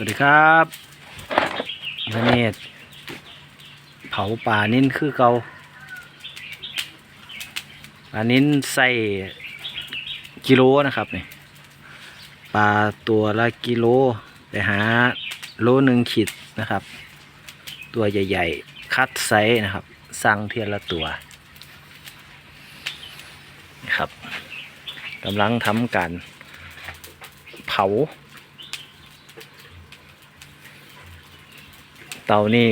วัสดีครับวันนี้เผาป่านิ้นคือเกาป่านิ้นใส่กิโลนะครับนี่ปลาตัวละกิโลไปหาโลหนึ่งขีดนะครับ ตัวใหญ่ ๆ คัดไซส์นะครับ สั่งเทียนละตัวนะครับกำลังทำการเผา เตานี่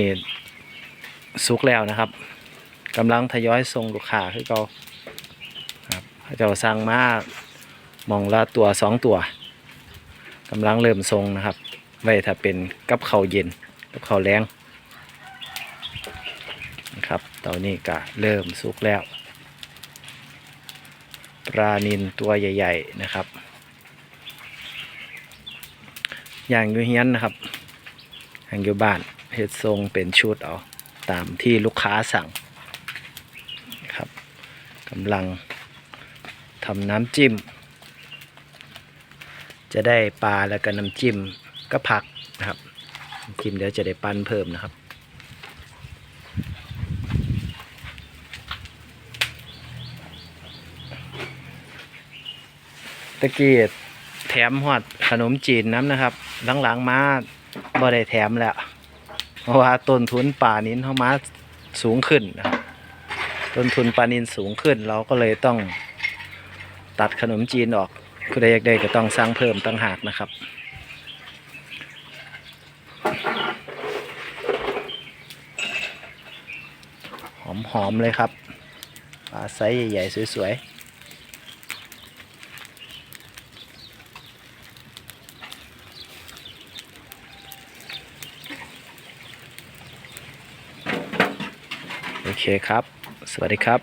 สุกแล้วนะครับกำลังทยอยส่งลูกค้าคือเขาครับเขาเจะสั่งมากมองละตัวสองตัวกำลังเริ่มทรงนะครับ ไว้ถ้าเป็นกับข้าวเย็นกับข้าวแรงนะครับเตานี่ก็เริ่มสุกแล้ว ปลานินตัวใหญ่ ๆนะครับ อย่างอยูเฮียนนะครับอย่างอยู่บ้าน เฮ็ดทรงเป็นชุดเอาตามที่ลูกค้าสั่งครับกำลังทำน้ำจิ้ม จะได้ปลาแล้วก็น้ำจิ้มก็ผักนะครับจิ้มเดี๋ยวจะได้ปั้นเพิ่มนะครับตะกี้แถมหอดขนมจีนน้ำนะครับหลังๆมาบ่ได้แถมแล้ว เพราะว่าต้นทุนปลานินเข้ามาสูงขึ้นนะครับต้นทุนปลานินสูงขึ้น เราก็เลยต้องตัดขนมจีนออกคุณใดอยากได้ก็ต้องสร้างเพิ่มต่างหากนะครับ หอมๆเลยครับปลาไซส์ใหญ่ๆสวยๆ โอเคครับ สวัสดีครับ